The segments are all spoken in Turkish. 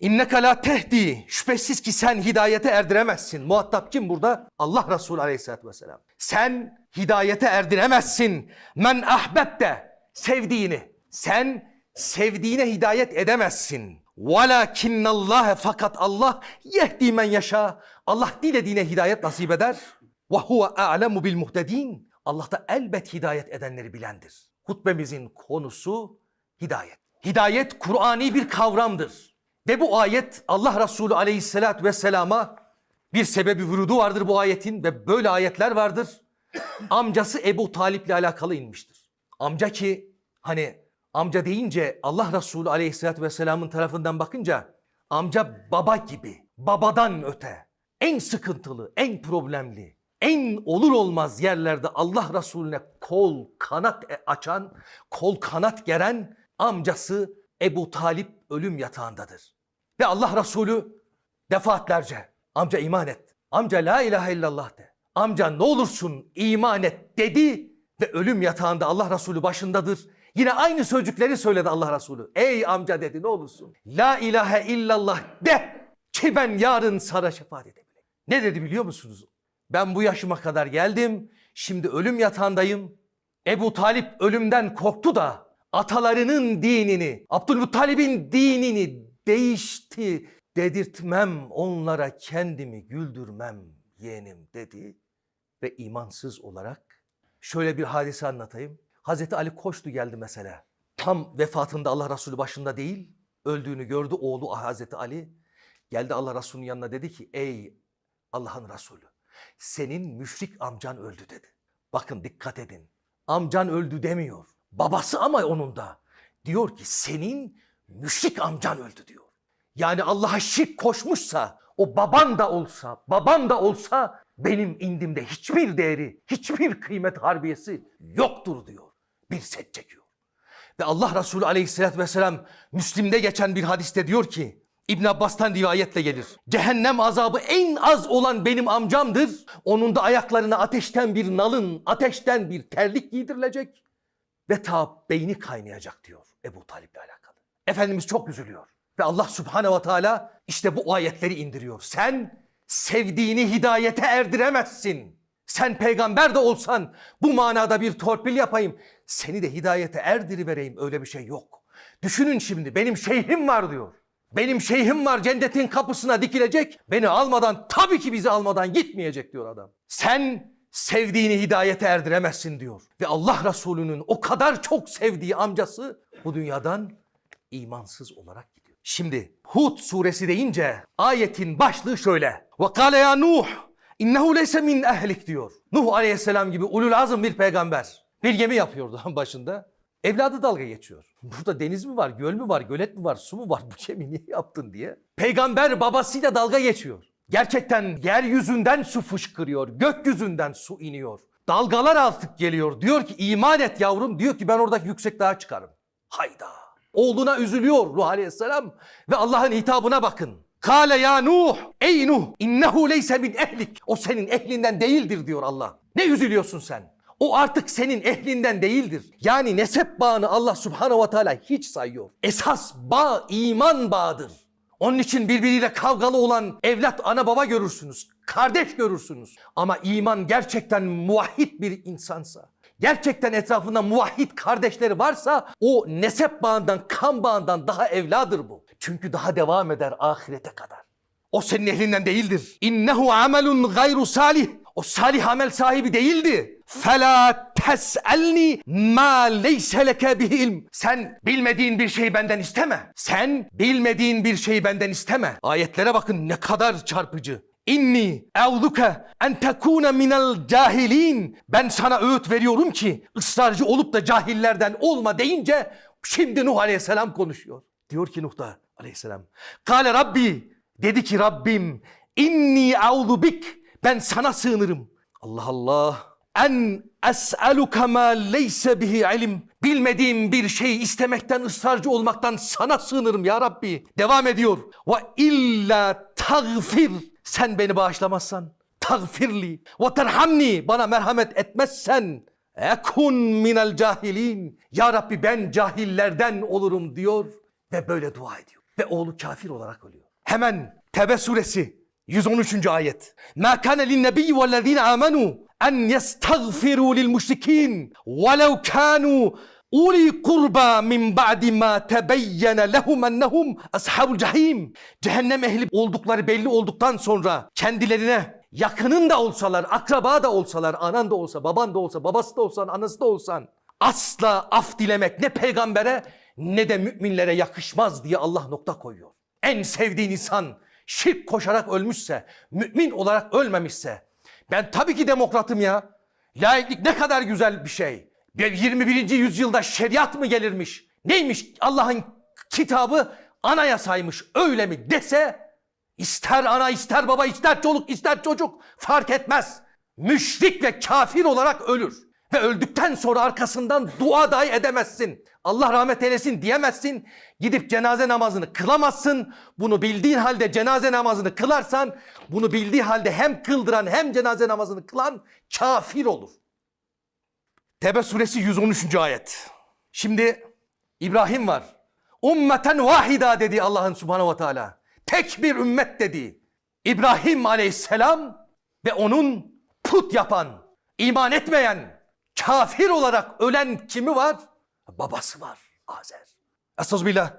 İnneke la tehdi. Şüphesiz ki sen hidayete erdiremezsin. Muhatap kim burada? Allah Resulü aleyhissalatü vesselam. Sen hidayete erdiremezsin. Men ahbette. Sevdiğini. Sen sevdiğine hidayet edemezsin. Velakinnallâhe fakat Allah yehdi men yaşa. Allah dilediğine hidayet nasip eder. Ve huve a'lemu bil muhtedin. Allah da elbet hidayet edenleri bilendir. Hutbemizin konusu hidayet. Hidayet Kur'ani bir kavramdır. Ve bu ayet Allah Resulü aleyhissalatü vesselama bir sebebi vurudu vardır bu ayetin ve böyle ayetler vardır. Amcası Ebu Talip'le alakalı inmiştir. Amca ki hani amca deyince Allah Resulü aleyhissalatü vesselamın tarafından bakınca amca baba gibi, babadan öte, en sıkıntılı, en problemli, en olur olmaz yerlerde Allah Resulüne kol kanat e- açan, kol kanat geren amcası Ebu Talip ölüm yatağındadır. Ve Allah Resulü defaatlerce amca iman et, amca la ilahe illallah de, amca ne olursun iman et dedi ve ölüm yatağında Allah Resulü başındadır. Yine aynı sözcükleri söyledi Allah Resulü. Ey amca dedi ne olursun. La ilahe illallah de ki ben yarın sana şefaat edebileyim. Ne dedi biliyor musunuz? Ben bu yaşıma kadar geldim. Şimdi ölüm yatağındayım. Ebu Talip ölümden korktu da atalarının dinini, Abdülmuttalib'in dinini değişti. Dedirtmem onlara kendimi güldürmem yeğenim dedi. Ve imansız olarak şöyle bir hadise anlatayım. Hazreti Ali koştu geldi mesela. Tam vefatında Allah Resulü başında değil, öldüğünü gördü oğlu Hazreti Ali. Geldi Allah Resulü'nün yanına dedi ki ey Allah'ın Resulü senin müşrik amcan öldü dedi. Bakın dikkat edin. Amcan öldü demiyor. Babası ama onun da. Diyor ki senin müşrik amcan öldü diyor. Yani Allah'a şirk koşmuşsa o baban da olsa, baban da olsa benim indimde hiçbir değeri, hiçbir kıymet harbiyesi yoktur diyor. Bir set çekiyor. Ve Allah Resulü aleyhissalatü vesselam Müslim'de geçen bir hadiste diyor ki İbn Abbas'tan rivayetle gelir. Cehennem azabı en az olan benim amcamdır. Onun da ayaklarına ateşten bir nalın, ateşten bir terlik giydirilecek ve ta beyni kaynayacak diyor Ebu Talip'le alakalı. Efendimiz çok üzülüyor. Ve Allah Subhanahu ve Teala işte bu ayetleri indiriyor. Sen sevdiğini hidayete erdiremezsin. Sen peygamber de olsan bu manada bir torpil yapayım. Seni de hidayete erdirivereyim öyle bir şey yok. Düşünün şimdi benim şeyhim var diyor. Benim şeyhim var cennetin kapısına dikilecek. Beni almadan tabii ki bizi almadan gitmeyecek diyor adam. Sen sevdiğini hidayete erdiremezsin diyor. Ve Allah Resulü'nün o kadar çok sevdiği amcası bu dünyadan imansız olarak gidiyor. Şimdi Hud suresi deyince ayetin başlığı şöyle. Kâle ya Nuh innehu leyse min ehlik diyor. Nuh aleyhisselam gibi ulul azım bir peygamber. Bir gemi yapıyordu başında. Evladı dalga geçiyor. Burada deniz mi var, göl mü var, gölet mi var, su mu var? Bu gemi niye yaptın diye. Peygamber babasıyla dalga geçiyor. Gerçekten yeryüzünden su fışkırıyor, gökyüzünden su iniyor. Dalgalar artık geliyor. Diyor ki iman et yavrum. Diyor ki ben oradaki yüksek dağa çıkarım. Hayda. Oğluna üzülüyor Nuh Aleyhisselam ve Allah'ın hitabına bakın. Kale ya Nuh, ey Nuh, innehu leyse min ehlik. O senin ehlinden değildir diyor Allah. Ne üzülüyorsun sen? O artık senin ehlinden değildir. Yani nesep bağını Allah Subhanahu ve Teala hiç sayıyor. Esas bağ iman bağıdır. Onun için birbiriyle kavgalı olan evlat ana baba görürsünüz. Kardeş görürsünüz. Ama iman gerçekten muvahhid bir insansa, gerçekten etrafında muvahhid kardeşleri varsa o nesep bağından, kan bağından daha evladır bu. Çünkü daha devam eder ahirete kadar. O senin ehlinden değildir. İnnehu amelun gayru salih. O salih amel sahibi değildi. Fela tes'elni ma leyse leke bihi ilm. Sen bilmediğin bir şeyi benden isteme. Sen bilmediğin bir şeyi benden isteme. Ayetlere bakın ne kadar çarpıcı. İnni evduke en tekune minel cahilin. Ben sana öğüt veriyorum ki ısrarcı olup da cahillerden olma deyince şimdi Nuh aleyhisselam konuşuyor. Diyor ki Nuh da aleyhisselam. Kale Rabbi dedi ki Rabbim inni bik ben sana sığınırım. Allah Allah. En es'aluka ma leyse bihi ilim. Bilmediğim bir şeyi istemekten, ısrarcı olmaktan sana sığınırım ya Rabbi. Devam ediyor. Ve illa tagfir. Sen beni bağışlamazsan. Tagfirli. Ve terhamni. Bana merhamet etmezsen. Ekun minel cahilin. Ya Rabbi ben cahillerden olurum diyor. Ve böyle dua ediyor. ve oğlu kafir olarak ölüyor. Hemen Tebe suresi 113. ayet. Ma kana lin nebiyyi vellezine amenu en yestagfiru lil müşrikin velev kanu uli kurba min ba'di ma tebeyyene lehum ennehum ashabul cehim. Cehennem ehli oldukları belli olduktan sonra kendilerine yakının da olsalar, akraba da olsalar, anan da olsa, baban da olsa, babası da olsan, anası da olsan asla af dilemek ne peygambere ne de müminlere yakışmaz diye Allah nokta koyuyor. En sevdiğin insan şirk koşarak ölmüşse, mümin olarak ölmemişse, ben tabii ki demokratım ya. Laiklik ne kadar güzel bir şey. Bir 21. yüzyılda şeriat mı gelirmiş? Neymiş Allah'ın kitabı anayasaymış öyle mi dese ister ana ister baba ister çoluk ister çocuk fark etmez. Müşrik ve kafir olarak ölür. Ve öldükten sonra arkasından dua dahi edemezsin. Allah rahmet eylesin diyemezsin. Gidip cenaze namazını kılamazsın. Bunu bildiğin halde cenaze namazını kılarsan bunu bildiği halde hem kıldıran hem cenaze namazını kılan kafir olur. Tebe suresi 113. ayet. Şimdi İbrahim var. Ummeten vahida dedi Allah'ın subhanahu ve teala. Tek bir ümmet dedi. İbrahim aleyhisselam ve onun put yapan, iman etmeyen, kafir olarak ölen kimi var? Babası var Azer. Estağfirullah.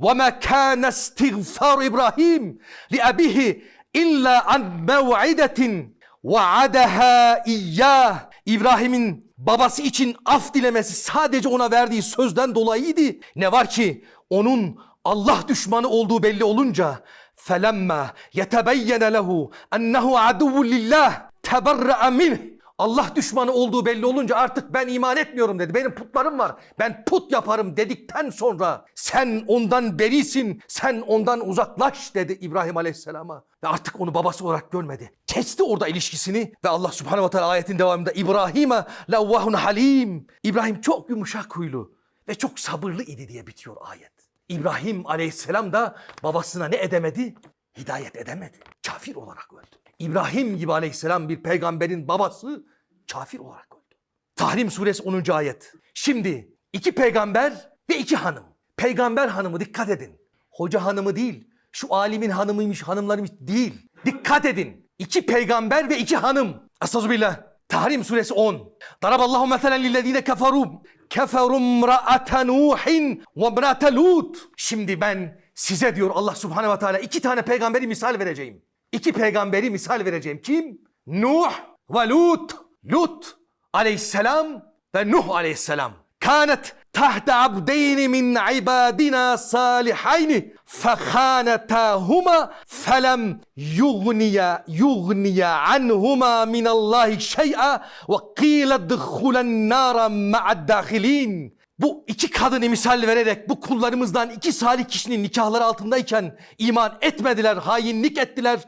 وَمَا كَانَ اسْتِغْفَارُ İbrahim لِأَبِهِ إِلَّا عَنْ مَوْعِدَةٍ وَعَدَهَا إِيَّاهِ İbrahim'in babası için af dilemesi sadece ona verdiği sözden dolayıydı. Ne var ki onun Allah düşmanı olduğu belli olunca فَلَمَّا يَتَبَيَّنَ لَهُ أَنَّهُ عَدُوٌ لِلّٰهِ تَبَرَّأَ مِنْهِ Allah düşmanı olduğu belli olunca artık ben iman etmiyorum dedi. Benim putlarım var. Ben put yaparım dedikten sonra sen ondan berisin, sen ondan uzaklaş dedi İbrahim Aleyhisselam'a. Ve artık onu babası olarak görmedi. Kesti orada ilişkisini ve Allah Subhanahu ve Teala ayetin devamında İbrahim'e lavvahun halim. İbrahim çok yumuşak huylu ve çok sabırlı idi diye bitiyor ayet. İbrahim Aleyhisselam da babasına ne edemedi? Hidayet edemedi. Kafir olarak öldü. İbrahim gibi aleyhisselam bir peygamberin babası kafir olarak öldü. Tahrim suresi 10. ayet. Şimdi iki peygamber ve iki hanım. Peygamber hanımı dikkat edin. Hoca hanımı değil, şu alimin hanımıymış, hanımlarıymış değil. Dikkat edin. İki peygamber ve iki hanım. Estağfirullah. Tahrim suresi 10. Daraballahu meselen lillezine keferu. Keferu mra'ate Nuhin ve mra'ate Lut. Şimdi ben size diyor Allah subhanehu ve teala iki tane peygamberi misal vereceğim. İki peygamberi misal vereceğim. Kim? Nuh ve Lut. Lut aleyhisselam ve Nuh aleyhisselam. Kanet tahta abdeyni min ibadina salihayni fekhanetahuma felem yugniya yugniya anhuma min Allahi şey'a ve qila dkhhulen nara ma'ad dahilin. Bu iki kadını misal vererek bu kullarımızdan iki salih kişinin nikahları altındayken iman etmediler, hainlik ettiler.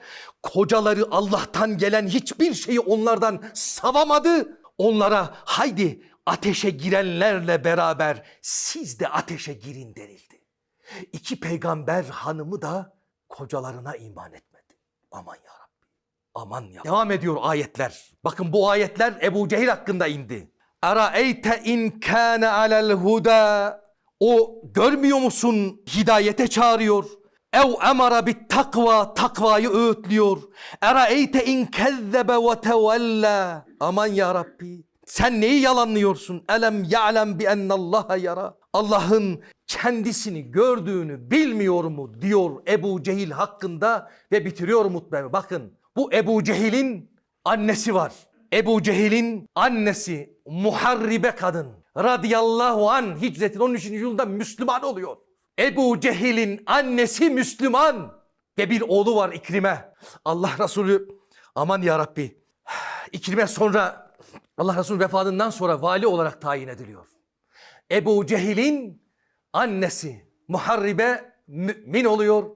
Kocaları Allah'tan gelen hiçbir şeyi onlardan savamadı. Onlara haydi ateşe girenlerle beraber siz de ateşe girin denildi. İki peygamber hanımı da kocalarına iman etmedi. Aman ya Rabbi. Aman ya. Devam ediyor ayetler. Bakın bu ayetler Ebu Cehil hakkında indi. Araeyte in kana alel huda. O görmüyor musun hidayete çağırıyor. Ev emara bit takva takvayı öğütlüyor. Eraeyte in kezzebe ve tevella. Aman ya Rabbi. Sen neyi yalanlıyorsun? Elem ya'lem bi ennallaha yara. Allah'ın kendisini gördüğünü bilmiyor mu diyor Ebu Cehil hakkında ve bitiriyor mutbemi. Bakın bu Ebu Cehil'in annesi var. Ebu Cehil'in annesi muharribe kadın radıyallahu an hicretin 13. yılında Müslüman oluyor. Ebu Cehil'in annesi Müslüman ve bir oğlu var İkrime. Allah Resulü aman ya Rabbi. İkrime sonra Allah Resulü vefatından sonra vali olarak tayin ediliyor. Ebu Cehil'in annesi Muharribe mümin oluyor.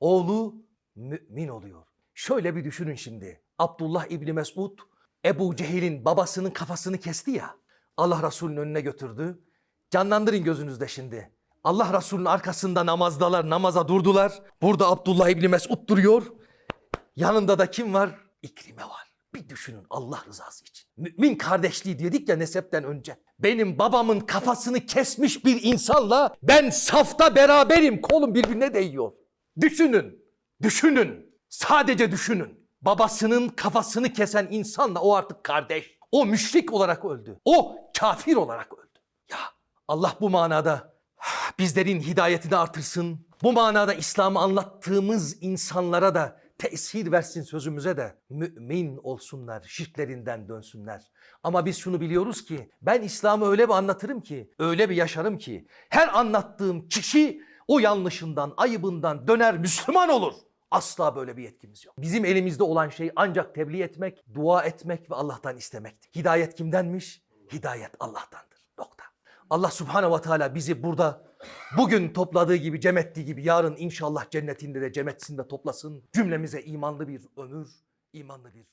Oğlu mümin oluyor. Şöyle bir düşünün şimdi. Abdullah İbni Mesud Ebu Cehil'in babasının kafasını kesti ya. Allah Resulü'nün önüne götürdü. Canlandırın gözünüzde şimdi. Allah Resulü'nün arkasında namazdalar, namaza durdular. Burada Abdullah İbni Mesud duruyor. Yanında da kim var? İkrime var. Bir düşünün Allah rızası için. Mümin kardeşliği dedik ya nesepten önce. Benim babamın kafasını kesmiş bir insanla ben safta beraberim. Kolum birbirine değiyor. Düşünün. Düşünün. Sadece düşünün. Babasının kafasını kesen insanla o artık kardeş. O müşrik olarak öldü. O kafir olarak öldü. Ya Allah bu manada bizlerin hidayetini artırsın. Bu manada İslam'ı anlattığımız insanlara da tesir versin sözümüze de mümin olsunlar, şirklerinden dönsünler. Ama biz şunu biliyoruz ki ben İslam'ı öyle bir anlatırım ki, öyle bir yaşarım ki her anlattığım kişi o yanlışından, ayıbından döner Müslüman olur. Asla böyle bir yetkimiz yok. Bizim elimizde olan şey ancak tebliğ etmek, dua etmek ve Allah'tan istemektir. Hidayet kimdenmiş? Hidayet Allah'tandır. Nokta. Allah Subhanahu ve Teala bizi burada bugün topladığı gibi, cem ettiği gibi yarın inşallah cennetinde de cem etsin de toplasın. Cümlemize imanlı bir ömür, imanlı bir